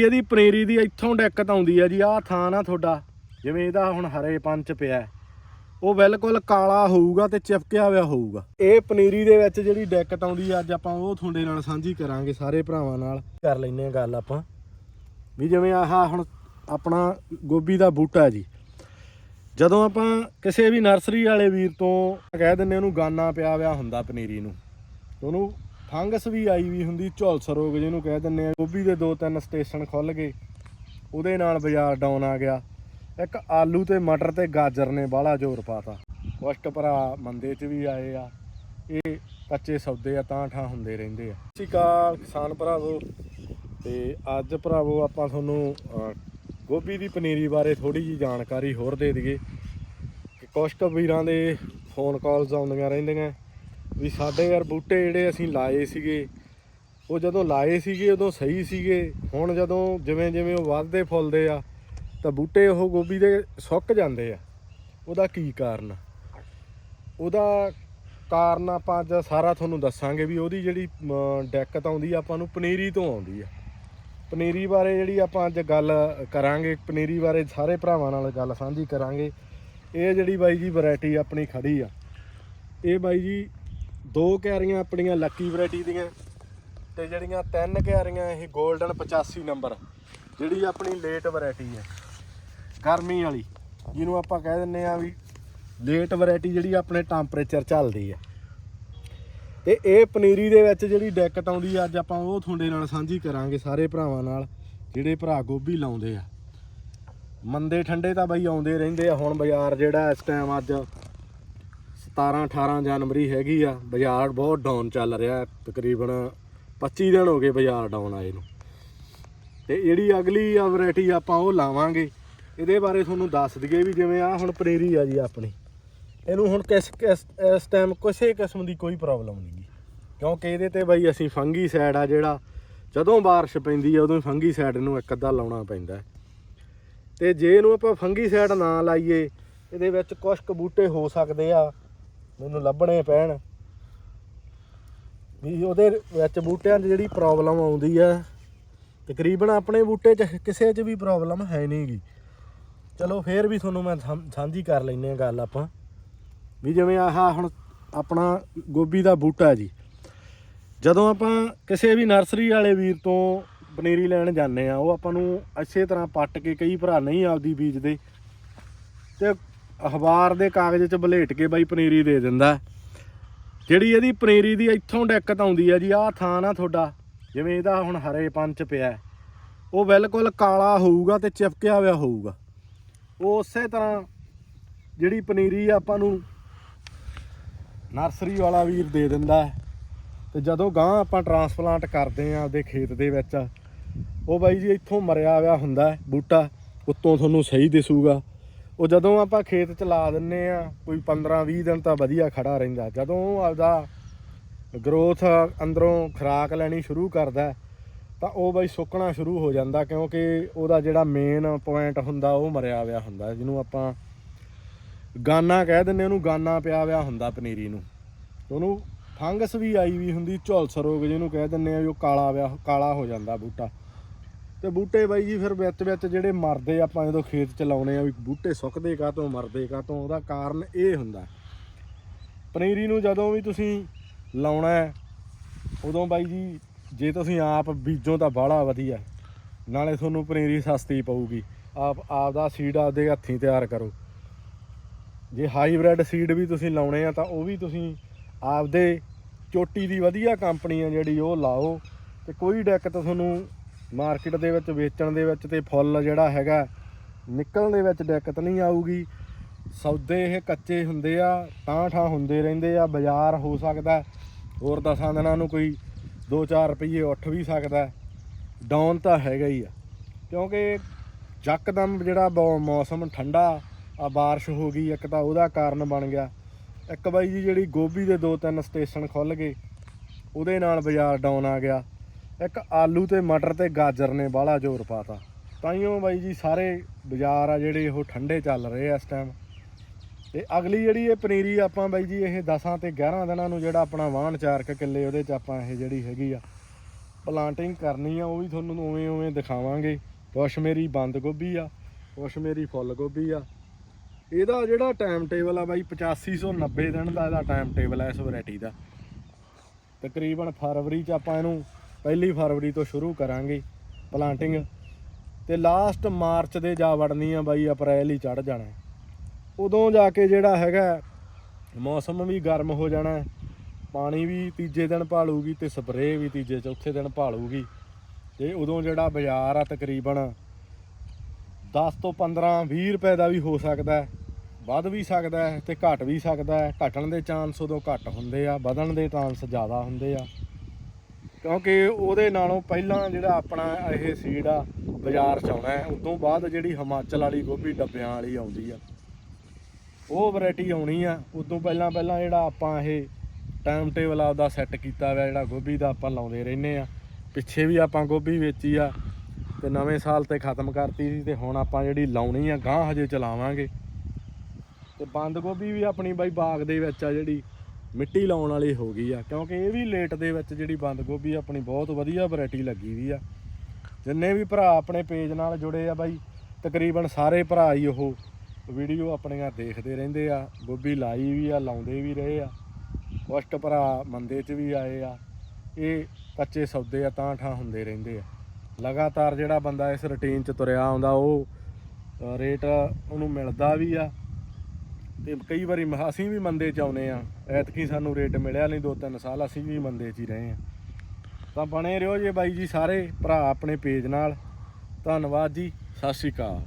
ਇਹਦੀ ਪਨੀਰੀ ਦੀ ਇੱਥੋਂ ਦਿੱਕਤ ਆਉਂਦੀ ਆ ਜੀ, ਆਹ ਥਾਂ ਨਾ ਤੁਹਾਡਾ, ਜਿਵੇਂ ਇਹਦਾ ਹੁਣ ਹਰੇ ਪੰਚ ਪਿਆ ਉਹ ਬਿਲਕੁਲ ਕਾਲਾ ਹੋਊਗਾ ਤੇ ਚਿਪਕਿਆ ਹੋਇਆ ਹੋਊਗਾ। ਇਹ ਪਨੀਰੀ ਦੇ ਵਿੱਚ ਜਿਹੜੀ ਦਿੱਕਤ ਆਉਂਦੀ ਆ, ਅੱਜ ਆਪਾਂ ਉਹ ਤੁਹਾਡੇ ਨਾਲ ਸਾਂਝੀ ਕਰਾਂਗੇ ਸਾਰੇ ਭਰਾਵਾਂ ਨਾਲ। ਕਰ ਲੈਨੇ ਆ ਗੱਲ ਆਪਾਂ। ਵੀ ਜਿਵੇਂ ਆਹ ਹੁਣ ਆਪਣਾ ਗੋਭੀ ਦਾ ਬੂਟਾ ਜੀ। ਜਦੋਂ ਆਪਾਂ ਕਿਸੇ ਵੀ ਨਰਸਰੀ ਵਾਲੇ ਵੀਰ ਤੋਂ ਕਹਿ ਦਿੰਨੇ ਉਹਨੂੰ ਗਾਨਾ ਪਿਆ ਹੋਇਆ ਹੁੰਦਾ ਪਨੀਰੀ ਨੂੰ, ਉਹਨੂੰ ਫੰਗਸ ਵੀ ਆਈ ਵੀ ਹੁੰਦੀ, ਝੁਲਸ ਰੋਗ ਜਿਹਨੂੰ ਕਹਿ ਦਿੰਨੇ ਆ। ਗੋਭੀ ਦੇ ਦੋ ਤਿੰਨ ਸਟੇਸ਼ਨ ਖੁੱਲ ਗਏ, ਉਹਦੇ ਨਾਲ ਬਾਜ਼ਾਰ ਡਾਊਨ ਆ ਗਿਆ। ਇੱਕ ਆਲੂ ਤੇ ਮਟਰ ਤੇ ਗਾਜਰ ਨੇ ਬਾਹਲਾ ਜ਼ੋਰ ਪਾਤਾ। ਕੁਸ਼ਟ ਭਰਾ ਮੰਦੇ 'ਚ ਵੀ ਆਏ ਆ। ਇਹ ਕੱਚੇ ਸੌਦੇ ਆ, ਤਾਂ ਠਾਂ ਹੁੰਦੇ ਰਹਿੰਦੇ ਆ। ਸਤਿ ਸ਼੍ਰੀ ਅਕਾਲ ਕਿਸਾਨ ਭਰਾਵੋ। ਤੇ ਅੱਜ ਭਰਾਵੋ ਆਪਾਂ ਤੁਹਾਨੂੰ ਗੋਭੀ ਦੀ ਪਨੀਰੀ ਬਾਰੇ ਥੋੜੀ ਜੀ ਜਾਣਕਾਰੀ ਹੋਰ ਦੇ ਦਈਏ। ਕਿ ਕੁਛ ਵੀਰਾਂ ਦੇ ਫੋਨ ਕਾਲਸ ਆਉਂਦੀਆਂ ਰਹਿੰਦੀਆਂ। ਵੀ ਸਾਡੇ ਯਾਰ ਬੂਟੇ ਜਿਹੜੇ ਅਸੀਂ ਲਾਏ ਸੀਗੇ, ਉਹ ਜਦੋਂ ਲਾਏ ਸੀਗੇ ਉਦੋਂ ਸਹੀ ਸੀਗੇ, ਹੁਣ ਜਦੋਂ ਜਿਵੇਂ ਜਿਵੇਂ ਉਹ ਵੱਧਦੇ ਫੁੱਲਦੇ ਆ, ਤਾਂ ਬੂਟੇ ਉਹ ਗੋਭੀ ਦੇ ਸੁੱਕ ਜਾਂਦੇ ਆ ਉਹਦਾ ਕੀ ਕਾਰਨ ਆ? ਉਹਦਾ ਕਾਰਨ ਆਪਾਂ ਅੱਜ ਸਾਰਾ ਤੁਹਾਨੂੰ ਦੱਸਾਂਗੇ ਵੀ ਉਹਦੀ ਜਿਹੜੀ ਡੈਕਤ ਆਉਂਦੀ ਆਪਾਂ ਨੂੰ ਪਨੀਰੀ ਤੋਂ ਆਉਂਦੀ ਆ ਪਨੀਰੀ ਬਾਰੇ ਜਿਹੜੀ ਆਪਾਂ ਅੱਜ ਗੱਲ ਕਰਾਂਗੇ, ਪਨੀਰੀ ਬਾਰੇ ਸਾਰੇ ਭਰਾਵਾਂ ਨਾਲ ਗੱਲ ਸਾਂਝੀ ਕਰਾਂਗੇ, ਇਹ ਜਿਹੜੀ ਬਾਈ ਜੀ ਵੈਰਾਈਟੀ ਆਪਣੀ ਖੜੀ ਆ, ਇਹ ਬਾਈ ਜੀ ਦੋ ਕਿਆਰੀਆਂ ਆਪਣੀਆਂ ਲੱਕੀ ਵੈਰਾਈਟੀ ਦੀਆਂ ਤੇ ਜਿਹੜੀਆਂ ਤਿੰਨ ਕਿਆਰੀਆਂ ਇਹ 골ਡਨ 85 ਨੰਬਰ ਜਿਹੜੀ ਆਪਣੀ ਲੇਟ ਵੈਰਾਈਟੀ ਹੈ। ਗਰਮੀ ਵਾਲੀ, ਜਿਹਨੂੰ ਆਪਾਂ ਕਹਿ ਦਿੰਨੇ ਆ ਵੀ ਲੇਟ ਵੈਰਾਈਟੀ ਜਿਹੜੀ ਆਪਣੇ ਟੈਂਪਰੇਚਰ ਚੱਲਦੀ ਹੈ। ਤੇ ਇਹ ਪਨੀਰੀ ਦੇ ਵਿੱਚ ਜਿਹੜੀ ਦਿੱਕਤ ਆਉਂਦੀ ਆ ਅੱਜ ਆਪਾਂ ਉਹ ਤੁਹਾਡੇ ਨਾਲ ਸਾਂਝੀ ਕਰਾਂਗੇ ਸਾਰੇ ਭਰਾਵਾਂ ਨਾਲ, ਜਿਹੜੇ ਭਰਾ ਗੋਭੀ ਲਾਉਂਦੇ ਆ। ਮੰਦੇ ਠੰਡੇ ਤਾਂ ਬਈ ਆਉਂਦੇ ਰਹਿੰਦੇ ਆ, ਹੁਣ ਬਾਜ਼ਾਰ ਜਿਹੜਾ ਇਸ ਟਾਈਮ ਅੱਜ 17 18 ਜਨਵਰੀ ਹੈਗੀ ਆ, ਬਾਜ਼ਾਰ ਬਹੁਤ ਡਾਊਨ ਚੱਲ ਰਿਹਾ, ਤਕਰੀਬਨ 25 ਦਿਨ ਹੋ ਗਏ ਬਾਜ਼ਾਰ ਡਾਊਨ ਆਏ ਨੂੰ। ਤੇ ਜਿਹੜੀ ਅਗਲੀ ਆ ਵੈਰਾਈਟੀ ਆਪਾਂ ਉਹ ਲਾਵਾਂਗੇ। ਇਹਦੇ ਬਾਰੇ ਤੁਹਾਨੂੰ ਦੱਸ ਦਈਏ ਵੀ ਜਿਵੇਂ ਆ ਹੁਣ ਪਨੀਰੀ ਆ ਜੀ ਆਪਣੀ। ਇਹਨੂੰ ਹੁਣ ਕਿਸ ਇਸ ਟਾਈਮ ਕਿਸੇ ਕਿਸਮ ਦੀ ਕੋਈ ਪ੍ਰੋਬਲਮ ਨਹੀਂ ਗੀ ਕਿਉਂਕਿ ਇਹਦੇ ਤੇ ਬਈ ਅਸੀਂ ਫੰਗੀ ਸਾਈਡ ਆ ਜਿਹੜਾ, ਜਦੋਂ ਬਾਰਿਸ਼ ਪੈਂਦੀ ਆ ਉਦੋਂ ਹੀ ਫੰਗੀ ਸਾਈਡ ਨੂੰ ਇੱਕ ਅੱਧਾ ਲਾਉਣਾ ਪੈਂਦਾ ਹੈ। ਤੇ ਜੇ ਇਹਨੂੰ ਆਪਾਂ ਫੰਗੀ ਸਾਈਡ ਨਾ ਲਾਈਏ, ਇਹਦੇ ਵਿੱਚ ਕੁਝ ਕੁ ਬੂਟੇ ਹੋ ਸਕਦੇ ਆ। ਮੈਨੂੰ ਲੱਭਣੇ ਪੈਣ। ਵੀ ਉਹਦੇ ਵਿੱਚ ਬੂਟਿਆਂ 'ਚ ਜਿਹੜੀ ਪ੍ਰੋਬਲਮ ਆਉਂਦੀ ਆ, ਤਕਰੀਬਨ ਆਪਣੇ ਬੂਟੇ 'ਚ ਕਿਸੇ 'ਚ ਵੀ ਪ੍ਰੋਬਲਮ ਹੈ ਨਹੀਂਗੀ ਚਲੋ ਫੇਰ ਵੀ ਤੁਹਾਨੂੰ ਮੈਂ ਸਾਂਝੀ ਕਰ ਲੈਨੇ ਆ ਗੱਲ ਆਪਾਂ। ਵੀ ਜਿਵੇਂ ਆਹ ਹੁਣ ਆਪਣਾ ਗੋਭੀ ਦਾ ਬੂਟਾ ਜੀ। ਜਦੋਂ ਆਪਾਂ ਕਿਸੇ ਵੀ ਨਰਸਰੀ ਵਾਲੇ ਵੀਰ ਤੋਂ ਪਨੀਰੀ ਲੈਣ ਜਾਂਦੇ ਆ ਉਹ ਆਪਾਂ ਨੂੰ ਅੱਛੇ ਤਰ੍ਹਾਂ ਪੱਟ ਕੇ ਕਈ ਭਰਾ ਨਹੀਂ ਆਪਦੀ ਬੀਜਦੇ। ਤੇ ਅਖਬਾਰ ਦੇ ਕਾਗਜ਼ 'ਚ ਬਲੇਟ ਕੇ ਬਾਈ ਪਨੀਰੀ ਦੇ ਦਿੰਦਾ। ਜਿਹੜੀ ਇਹਦੀ ਪਨੀਰੀ ਦੀ ਇੱਥੋਂ ਦਿੱਕਤ ਆਉਂਦੀ ਆ ਜੀ, ਆਹ ਥਾਂ ਨਾ ਤੁਹਾਡਾ, ਜਿਵੇਂ ਇਹਦਾ ਹੁਣ ਹਰੇ ਪੰਚ ਪਿਆ ਉਹ ਬਿਲਕੁਲ ਕਾਲਾ ਹੋਊਗਾ ਤੇ ਚਿਪਕਿਆ ਹੋਇਆ ਹੋਊਗਾ। ਉਹ ਉਸੇ ਤਰ੍ਹਾਂ ਜਿਹੜੀ ਪਨੀਰੀ ਆਪਾਂ ਨੂੰ ਨਰਸਰੀ ਵਾਲਾ ਵੀਰ ਦੇ ਦਿੰਦਾ ਹੈ। ਤੇ ਜਦੋਂ ਗਾਂ ਆਪਾਂ ਟਰਾਂਸਪਲਾਂਟ ਕਰਦੇ ਆ ਆਪਦੇ ਖੇਤ ਦੇ ਵਿੱਚ, ਉਹ ਬਾਈ ਜੀ ਇੱਥੋਂ ਮਰਿਆ ਹੋਇਆ ਹੁੰਦਾ ਬੂਟਾ, ਉੱਤੋਂ ਤੁਹਾਨੂੰ ਸਹੀ ਦਿਸੂਗਾ। ਉਹ ਜਦੋਂ ਆਪਾਂ ਖੇਤ ਚ ਲਾ ਦਿੰਨੇ ਆ, ਕੋਈ 15 20 ਦਿਨ ਤਾਂ ਵਧੀਆ ਖੜਾ ਰਹਿੰਦਾ। ਜਦੋਂ ਆਪਦਾ ਗਰੋਥ ਅੰਦਰੋਂ ਖੁਰਾਕ ਲੈਣੀ ਸ਼ੁਰੂ ਕਰਦਾ, ਤਾਂ ਉਹ ਬਾਈ ਸੁੱਕਣਾ ਸ਼ੁਰੂ ਹੋ ਜਾਂਦਾ, ਕਿਉਂਕਿ ਉਹਦਾ ਜਿਹੜਾ ਮੇਨ ਪੁਆਇੰਟ ਹੁੰਦਾ, ਉਹ ਮਰਿਆ ਹੋਇਆ ਹੁੰਦਾ। ਜਿਹਨੂੰ ਆਪਾਂ ਗਾਨਾ ਕਹਿ ਦਿੰਨੇ ਉਹਨੂੰ ਗਾਨਾ ਪਿਆ ਹੋਇਆ ਹੁੰਦਾ ਪਨੀਰੀ ਨੂੰ। ਉਹਨੂੰ ਫੰਗਸ ਵੀ ਆਈ ਵੀ ਹੁੰਦੀ, ਝੁਲਸ ਰੋਗ ਜਿਹਨੂੰ ਕਹਿ ਦਿੰਨੇ ਆ, ਵੀ ਉਹ ਕਾਲਾ ਵਿਆ, ਕਾਲਾ ਹੋ ਜਾਂਦਾ ਬੂਟਾ। ਤੇ ਬੂਟੇ ਬਾਈ ਜੀ ਫਿਰ ਵਿੱਚ ਵਿੱਚ ਜਿਹੜੇ ਮਰਦੇ ਆਪਾਂ ਜਦੋਂ ਖੇਤ ਚ ਲਾਉਨੇ ਆ ਵੀ ਬੂਟੇ ਸੁੱਕਦੇ ਕਾਹਤੋਂ, ਮਰਦੇ ਕਾਹਤੋਂ, ਉਹਦਾ ਕਾਰਨ ਇਹ ਹੁੰਦਾ। ਪਨੀਰੀ ਨੂੰ ਜਦੋਂ ਵੀ ਤੁਸੀਂ ਲਾਉਣਾ ਹੈ, ਉਦੋਂ ਬਾਈ ਜੀ ਜੇ ਤੁਸੀਂ ਆਪ ਬੀਜੋ ਤਾਂ ਬਾਹਲਾ ਵਧੀਆ। ਨਾਲੇ ਤੁਹਾਨੂੰ ਪਨੀਰੀ ਸਸਤੀ ਪਊਗੀ। ਆਪ, ਆਪਦਾ ਸੀਡ ਆਪਦੇ ਹੱਥੀਂ ਤਿਆਰ ਕਰੋ। ਜੇ ਹਾਈਬ੍ਰਿਡ ਸੀਡ ਵੀ ਤੁਸੀਂ ਲਾਉਣੇ ਆ ਤਾਂ ਉਹ ਵੀ ਤੁਸੀਂ ਆਪਦੇ ਚੋਟੀ ਦੀ ਵਧੀਆ ਕੰਪਨੀ ਆ ਜਿਹੜੀ ਉਹ ਲਾਓ। ਤੇ ਕੋਈ ਦਿੱਕਤ ਤੁਹਾਨੂੰ ਮਾਰਕੀਟ ਦੇ ਵਿੱਚ, ਵੇਚਣ ਦੇ ਵਿੱਚ ਤੇ ਫੁੱਲ ਜਿਹੜਾ ਹੈਗਾ, ਨਿਕਲਣ ਦੇ ਵਿੱਚ ਦਿੱਕਤ ਨਹੀਂ ਆਊਗੀ। ਸੌਦੇ ਇਹ ਕੱਚੇ ਹੁੰਦੇ ਆ, ਤਾਂ ਠਾਂ ਹੁੰਦੇ ਰਹਿੰਦੇ ਆ, ਬਾਜ਼ਾਰ ਹੋ ਸਕਦਾ। ਹੋਰ ਦਸਾਂ ਦਿਨਾਂ ਨੂੰ ਕੋਈ 2-4 ਰੁਪਏ ਉੱਠ ਵੀ ਸਕਦਾ। ਡਾਊਨ ਤਾਂ ਹੈਗਾ ਹੀ ਆ। ਕਿਉਂਕਿ ਯਕਦਮ ਜਿਹੜਾ ਬ- ਮੌਸਮ ਠੰਡਾ, ਆ ਬਾਰਿਸ਼ ਹੋ ਗਈ, ਇੱਕ ਤਾਂ ਉਹਦਾ ਕਾਰਨ ਬਣ ਗਿਆ। ਇੱਕ ਬਾਈ ਜੀ ਜਿਹੜੀ ਗੋਭੀ ਦੇ ਦੋ ਤਿੰਨ ਸਟੇਸ਼ਨ ਖੁੱਲ ਗਏ, ਉਹਦੇ ਨਾਲ ਬਾਜ਼ਾਰ ਡਾਊਨ ਆ ਗਿਆ। ਇੱਕ ਆਲੂ ਤੇ ਮਟਰ ਤੇ ਗਾਜਰ ਨੇ ਬਾਹਲਾ ਜ਼ੋਰ ਪਾਤਾ। ਤਾਈਓ ਬਾਈ ਜੀ, ਸਾਰੇ ਬਾਜ਼ਾਰ ਆ ਜਿਹੜੇ ਉਹ ਠੰਡੇ ਚੱਲ ਰਹੇ ਆ ਇਸ ਟਾਈਮ ਤੇ ਅਗਲੀ ਜਿਹੜੀ ਇਹ ਪਨੀਰੀ ਆਪਾਂ ਬਾਈ ਜੀ, ਇਹ 10 ਤੇ 11 ਦਿਨਾਂ ਨੂੰ ਜਿਹੜਾ ਆਪਣਾ ਵਾਹਣ ਚਾਰ ਕਿੱਲੇ ਉਹਦੇ ਚ ਆਪਾਂ ਇਹ ਜਿਹੜੀ ਹੈਗੀ ਆ ਪਲਾਂਟਿੰਗ ਕਰਨੀ ਆ, ਉਹ ਵੀ ਤੁਹਾਨੂੰ ਉਵੇਂ ਉਵੇਂ ਦਿਖਾਵਾਂਗੇ। ਕੁਛ ਮੇਰੀ ਬੰਦ ਗੋਭੀ ਆ ਕੁਛ ਮੇਰੀ ਫੁੱਲ ਗੋਭੀ ਆ। ਇਹਦਾ ਜਿਹੜਾ ਟਾਈਮ ਟੇਬਲ ਆ ਬਾਈ 8590 ਦਿਨ ਦਾ ਇਹਦਾ ਟਾਈਮ ਟੇਬਲ ਆ ਇਸ ਵੈਰਾਈਟੀ ਦਾ। ਤਕਰੀਬਨ ਫਰਵਰੀ ਚ ਆਪਾਂ ਇਹਨੂੰ ਪਹਿਲੀ ਫਰਵਰੀ ਤੋਂ ਸ਼ੁਰੂ ਕਰਾਂਗੇ ਪਲਾਂਟਿੰਗ ਤੇ ਲਾਸਟ ਮਾਰਚ ਦੇ ਜਾ ਵੜਨੀ ਆ ਬਾਈ, ਅਪ੍ਰੈਲ ਹੀ ਚੜ ਜਾਣਾ ਉਦੋਂ ਜਾ ਕੇ ਜਿਹੜਾ ਹੈਗਾ ਮੌਸਮ ਵੀ ਗਰਮ ਹੋ ਜਾਣਾ ਪਾਣੀ ਵੀ ਤੀਜੇ ਦਿਨ ਭਾਲੂਗੀ ਤੇ ਸਪਰੇਅ ਵੀ ਤੀਜੇ ਚੌਥੇ ਦਿਨ ਭਾਲੂਗੀ। ਤੇ ਉਦੋਂ ਜਿਹੜਾ ਬਾਜ਼ਾਰ ਆ ਤਕਰੀਬਨ 10 ਤੋਂ 15 20 ਰੁਪਏ ਦਾ ਵੀ ਹੋ ਸਕਦਾ ਵੱਧ ਵੀ ਸਕਦਾ ਹੈ ਤੇ ਘਟ ਵੀ ਸਕਦਾ ਹੈ। ਘਟਣ ਦੇ ਚਾਂਸ ਉਦੋਂ ਘੱਟ ਹੁੰਦੇ ਆ, ਵਧਣ ਦੇ ਚਾਂਸ ਜ਼ਿਆਦਾ ਹੁੰਦੇ ਆ। ਕਿਉਂਕਿ ਉਹਦੇ ਨਾਲੋਂ ਪਹਿਲਾਂ ਜਿਹੜਾ ਆਪਣਾ ਇਹ ਸੀਡ ਆ, ਬਾਜ਼ਾਰ ਚ ਆਉਣਾ ਹੈ, ਉਦੋਂ ਬਾਅਦ ਜਿਹੜੀ ਹਿਮਾਚਲ ਵਾਲੀ ਗੋਭੀ ਡੱਬਿਆਂ ਵਾਲੀ ਆਉਂਦੀ ਆ। ਉਹ ਵੈਰਾਈਟੀ ਆਉਣੀ ਆ। ਉਦੋਂ ਪਹਿਲਾਂ ਪਹਿਲਾਂ ਜਿਹੜਾ ਆਪਾਂ ਇਹ ਟਾਈਮ ਟੇਬਲ ਆਪਦਾ ਸੈੱਟ ਕੀਤਾ ਹੋਇਆ, ਜਿਹੜਾ ਗੋਭੀ ਦਾ ਆਪਾਂ ਲਾਉਂਦੇ ਰਹਿੰਦੇ ਆ। ਪਿੱਛੇ ਵੀ ਆਪਾਂ ਗੋਭੀ ਵੇਚੀ ਆ ਤੇ ਨਵੇਂ ਸਾਲ ਤੇ ਖਤਮ ਕਰਤੀ ਸੀ ਤੇ ਹੁਣ ਆਪਾਂ ਜਿਹੜੀ ਲਾਉਣੀ ਆ ਗਾਂ ਹਜੇ ਚਲਾਵਾਂਗੇ। ਤੇ ਬੰਦ ਗੋਭੀ ਵੀ ਆਪਣੀ ਬਾਈ ਬਾਗ ਦੇ ਵਿੱਚ ਆ ਜਿਹੜੀ। ਮਿੱਟੀ ਲਾਉਣ ਵਾਲੀ ਹੋ ਗਈ ਆ। ਕਿਉਂਕਿ ਇਹ ਵੀ ਲੇਟ ਦੇ ਵਿੱਚ ਜਿਹੜੀ ਬੰਦ ਗੋਭੀ ਆਪਣੀ ਬਹੁਤ ਵਧੀਆ ਵੈਰਾਈਟੀ ਲੱਗੀ ਵੀ ਆ। ਜਿੰਨੇ ਵੀ ਭਰਾ ਆਪਣੇ ਪੇਜ ਨਾਲ ਜੁੜੇ ਆ ਬਾਈ, ਤਕਰੀਬਨ ਸਾਰੇ ਭਰਾ ਹੀ ਉਹ ਵੀਡੀਓ ਆਪਣੀਆਂ ਦੇਖਦੇ ਰਹਿੰਦੇ ਆ। ਗੋਭੀ ਲਾਈ ਵੀ ਆ, ਲਾਉਂਦੇ ਵੀ ਰਹੇ ਆ। ਕੁਸ਼ਟ ਭਰਾ ਮੰਦੇ 'ਚ ਵੀ ਆਏ ਆ। ਇਹ ਕੱਚੇ ਸੌਦੇ ਆ, ਤਾਂ ਠਾਂ ਹੁੰਦੇ ਰਹਿੰਦੇ ਆ। ਲਗਾਤਾਰ ਜਿਹੜਾ ਬੰਦਾ ਇਸ ਰੁਟੀਨ 'ਚ ਤੁਰਿਆ ਆਉਂਦਾ, ਉਹ ਰੇਟ ਉਹਨੂੰ ਮਿਲਦਾ ਵੀ ਆ। ਤੇ ਕਈ ਵਾਰੀ ਮ- ਅਸੀਂ ਵੀ ਮੰਦੇ 'ਚ ਆਉਨੇ ਆ ਐਤਕੀ ਸਾਨੂੰ ਰੇਟ ਮਿਲਿਆ ਨਹੀਂ, ਦੋ ਤਿੰਨ ਸਾਲ ਅਸੀਂ ਵੀ ਮੰਦੇ 'ਚ ਹੀ ਰਹੇ ਆ ਤਾਂ ਬਣੇ ਰਹੋ ਜੇ ਬਾਈ ਜੀ ਸਾਰੇ, ਭਰਾ ਆਪਣੇ ਪੇਜ ਨਾਲ। ਧੰਨਵਾਦ ਜੀ, ਸਤਿ ਸ਼੍ਰੀ ਅਕਾਲ।